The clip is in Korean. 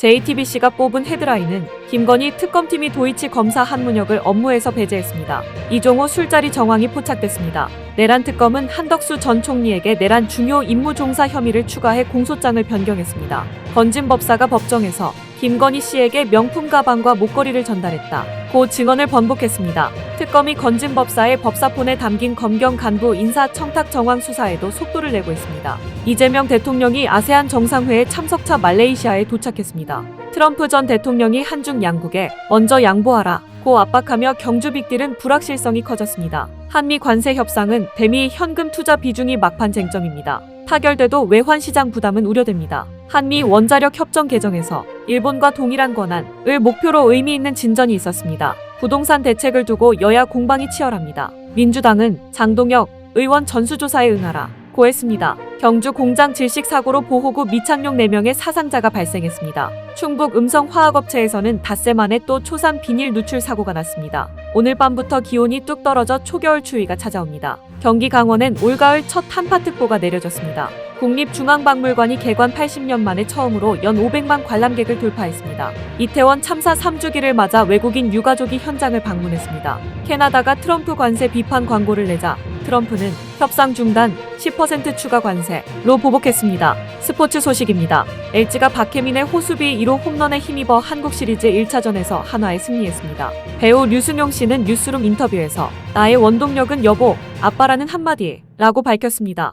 JTBC가 뽑은 헤드라인은 김건희 특검팀이 도이치 검사 한문혁을 업무에서 배제했습니다. 이종호 술자리 정황이 포착됐습니다. 내란 특검은 한덕수 전 총리에게 내란 중요 임무 종사 혐의를 추가해 공소장을 변경했습니다. 건진 법사가 법정에서 김건희 씨에게 명품 가방과 목걸이를 전달했다. 고 증언을 번복했습니다. 특검이 건진 법사의 법사폰에 담긴 검경 간부 인사 청탁 정황 수사에도 속도를 내고 있습니다. 이재명 대통령이 아세안 정상회의 참석차 말레이시아에 도착했습니다. 트럼프 전 대통령이 한중 양국에 먼저 양보하라 고 압박하며 경주 빅딜은 불확실성이 커졌습니다. 한미 관세 협상은 대미 현금 투자 비중이 막판 쟁점입니다. 타결돼도 외환 시장 부담은 우려됩니다. 한미 원자력 협정 개정에서 일본과 동일한 권한을 목표로 의미 있는 진전이 있었습니다. 부동산 대책을 두고 여야 공방이 치열합니다. 민주당은 장동혁 의원 전수조사에 응하라 고했습니다. 경주 공장 질식 사고로 보호구 미착용 4명의 사상자가 발생했습니다. 충북 음성 화학업체에서는 닷새 만에 또 초산 비닐 누출 사고가 났습니다. 오늘 밤부터 기온이 뚝 떨어져 초겨울 추위가 찾아옵니다. 경기 강원엔 올가을 첫 한파특보가 내려졌습니다. 국립중앙박물관이 개관 80년 만에 처음으로 연 500만 관람객을 돌파했습니다. 이태원 참사 3주기를 맞아 외국인 유가족이 현장을 방문했습니다. 캐나다가 트럼프 관세 비판 광고를 내자 트럼프는 협상 중단 10% 추가 관세로 보복했습니다. 스포츠 소식입니다. LG가 박혜민의 호수비 1호 홈런에 힘입어 한국 시리즈 1차전에서 한화에 승리했습니다. 배우 류승용 씨는 뉴스룸 인터뷰에서 나의 원동력은 여보, 아빠라는 한마디 라고 밝혔습니다.